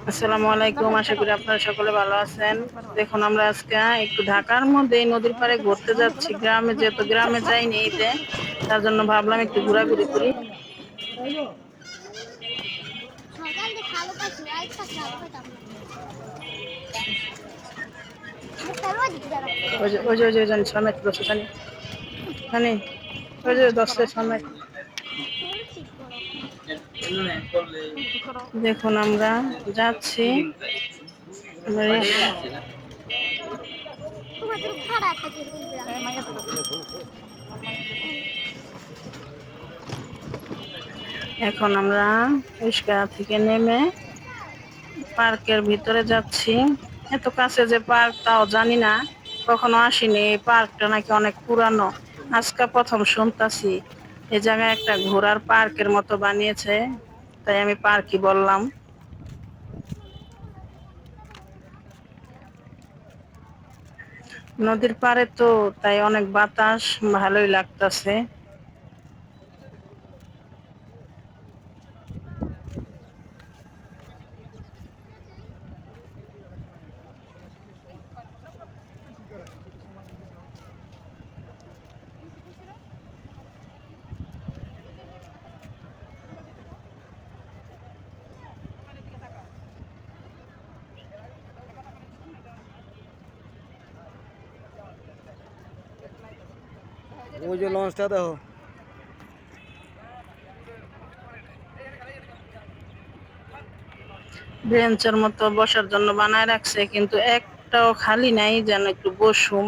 আসসালামু আলাইকুম আশা করি আপনারা সকলে ভালো আছেন দেখুন আমরা আজকে একটু ঢাকার মধ্যে এই নদীর পাড়ে ঘুরতে যাচ্ছি গ্রামে যেহেতু গ্রামে যাইনি ঈদে তার জন্য ভাবলাম একটু ঘোরাঘুরি করি ওই যে ওই যে ওই যে জানি সামনে দশ জানি জানি ওই যে দশটা সামনে দেখুন আমরা যাচ্ছি। এখন আমরা উস্কা থেকে নেমে পার্কের ভিতরে যাচ্ছি। এত কাছে যে পার্ক তাও জানি না। কখনো আসিনি এই পার্কটা নাকি অনেক পুরানো। আজকে প্রথম শুনতাছি। এই জায়গায় একটা ঘোড়ার পার্কের মতো বানিয়েছে, তাই আমি পার্কই বললাম। নদীর পাড়ে তো তাই অনেক বাতাস, ভালোই লাগতাছে। ওই যে লঞ্চটা দেখো। বেঞ্চের মতো বসার জন্য বানায় রাখছে, কিন্তু একটাও খালি নাই, যেন একটু বসুম।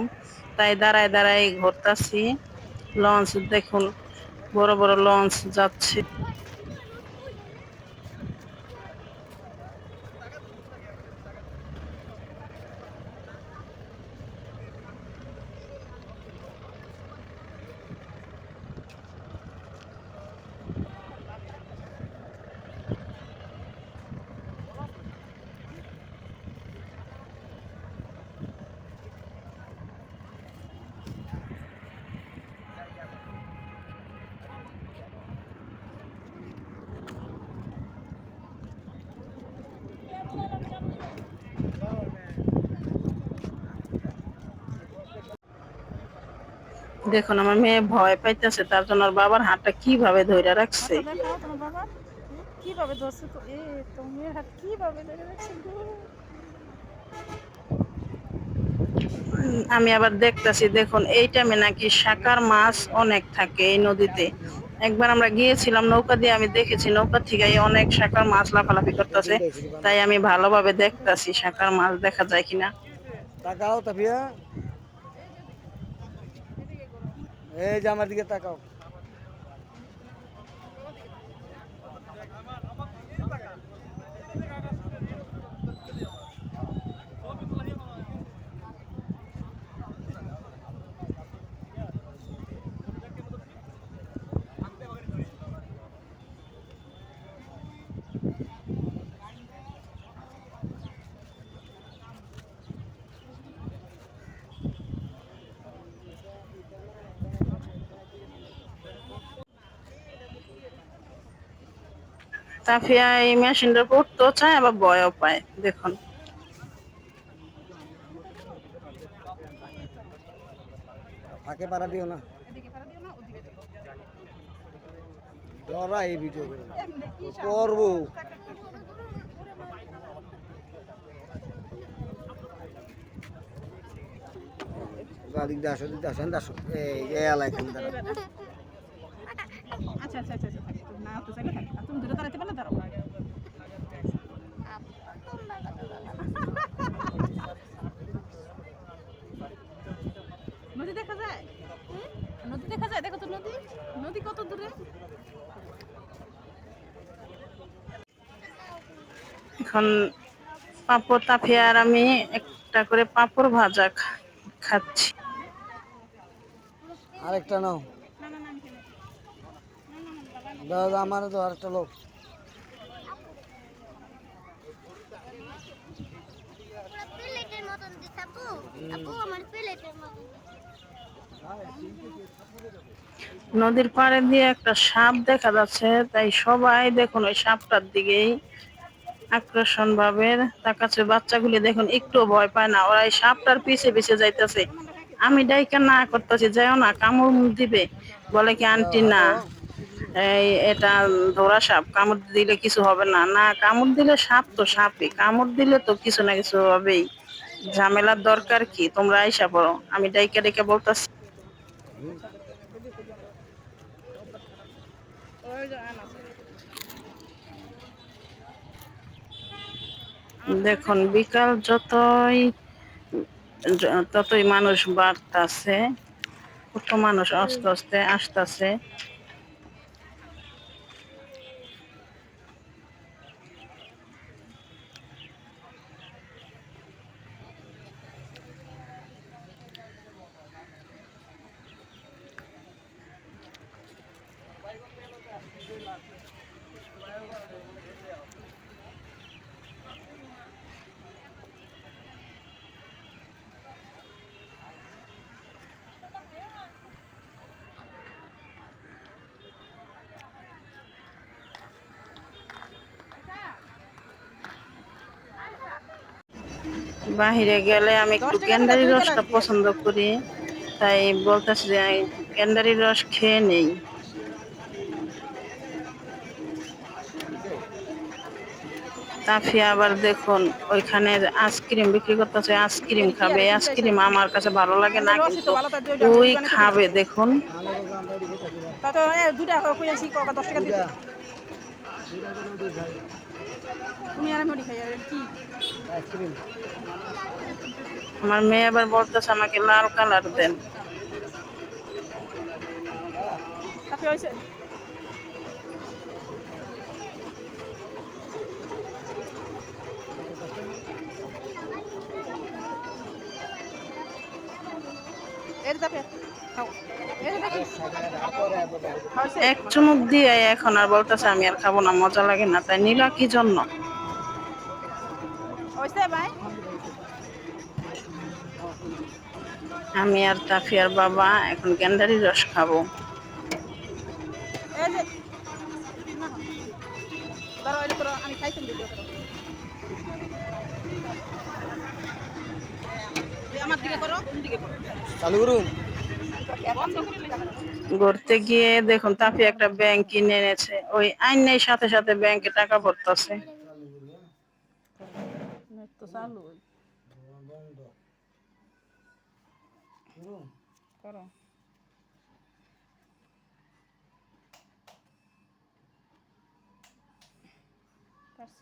তাই দাঁড়ায় দাঁড়ায় ঘুরতাছি। লঞ্চ দেখুন, বড় বড় লঞ্চ যাচ্ছে। দেখুন আমার মেয়ে ভয় পাইতেছে তার জন্য ওর বাবার হাতটা কীভাবে ধরে রাখছে? দেখাও তোমার বাবা? কীভাবে ধরছে তো? এ তুমি হাত কীভাবে ধরে রাখছে আমি আবার দেখতাছি দেখুন এই টাইমে নাকি শাকার মাছ অনেক থাকে এই নদীতে। একবার আমরা গিয়েছিলাম নৌকা দিয়ে আমি দেখেছি নৌকা থেকে অনেক শাকার মাছ লাফালাফি করতেছে। তাই আমি ভালোভাবে দেখতাছি শাকার মাছ দেখা যায় কিনা। এই যে আমার দিকে তাকাও। তাফিয়া এই মেশিনটা করতেও চায়, আবার ভয়ও পায়। দেখুন। ফাঁকে পাড়া দিও না। ডরা এই ভিডিও করে। করব। গাড়ি দিয়ে আসো দিতে এই যে এলাই খান দাঁড়া আচ্ছা আচ্ছা আচ্ছা আচ্ছা থাক, তুমি না তো চাইলে থাক আর তুমি দূরে দাঁড়াতে পারলে দাঁড়াও নদী দেখা যায় নদী দেখা যায় দেখো তো নদী নদী কত দূরে এখন পাঁপড় তাফিয়া আর আমি একটা করে পাঁপড় ভাজা খাচ্ছি। আরেকটা নাও। দাও দাও, আমার তো আরেকটা লোক নদীর পাড়ে দিয়ে একটা সাপ দেখা যাচ্ছে তাই সবাই দেখুন ওই সাপটার দিকেই আকর্ষণ ভাবে তাকাচ্ছে। বাচ্চাগুলি দেখুন একটু ভয় পায় না। ওরা এই সাপটার পিছে পিছে যাইতেছে। আমি ডাইকা না করতেছি, যাইও না, কামড় দিবে। বলে কি, আন্টি, না। এই, এটা ধরা সাপ, কামড় দিলে কিছু হবে না। না, কামড় দিলে সাপ তো সাপই, কামড় দিলে তো কিছু না কিছু হবেই। ঝামেলার দরকার কি? তোমরা আইসা পড়ো। আমি ডাইকা ডাইকা বলতেছি। দেখুন বিকাল যতই ততই মানুষ বাড়তাছে কত মানুষ আস্তে আস্তে আসতেছে। বাহিরে গেলে আমি একটু ক্যান্ডারি রসটা পছন্দ করি, তাই বলতেছি যে ক্যান্ডারি রস খেয়ে নেই। তাফিয়া আবার দেখুন, ওইখানে আইসক্রিম বিক্রি করতেছে আইসক্রিম খাবে আইসক্রিম আমার কাছে ভালো লাগে না, কিন্তু ওই খাবে, দেখুন। আমার মেয়ে আবার বলতেছে, আমাকে লাল কালার দেন। এক চুমুক দিয়ে এখন আর বলতেছে আমি আর খাব না মজা লাগে না তাই নিলা কি জন্য? আমি আর তাফিয়ার বাবা এখন গ্যান্ডারি রস খাব। আমি খাইতাম ঘুরতে গিয়ে দেখুন তাফি একটা ব্যাংক কিনে এনেছে। ওই আইনের সাথে সাথে ব্যাংকে টাকা ভরতেছে। তো চালু করো। পারছ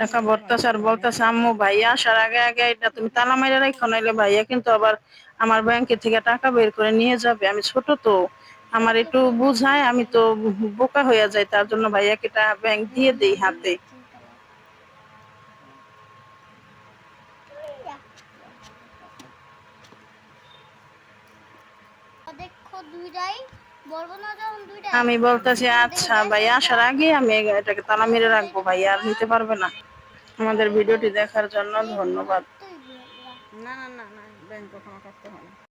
টাকা ভরতেছে আর বলতেছে আম্মু ভাইয়া আসার আগে আগে এটা তুমি তালা রাখো নাইলে ভাইয়া কিন্তু আবার আমার ব্যাংকে থেকে টাকা বের করে নিয়ে যাবে। আমি ছোট তো আমার একটু বুঝায় আমি তো বোকা হয়ে যাই তার জন্য ভাইয়াকে টাকা ব্যাংক দিয়ে দেই হাতে। দেখো দুইটাই। আমি বলতেছি আচ্ছা ভাই, আসার আগে আমি এটাকে তালা মেরে রাখব ভাই, আর নিতে পারবে না। আমাদের ভিডিওটি দেখার জন্য ধন্যবাদ। না না না ব্যাংক কখনো না।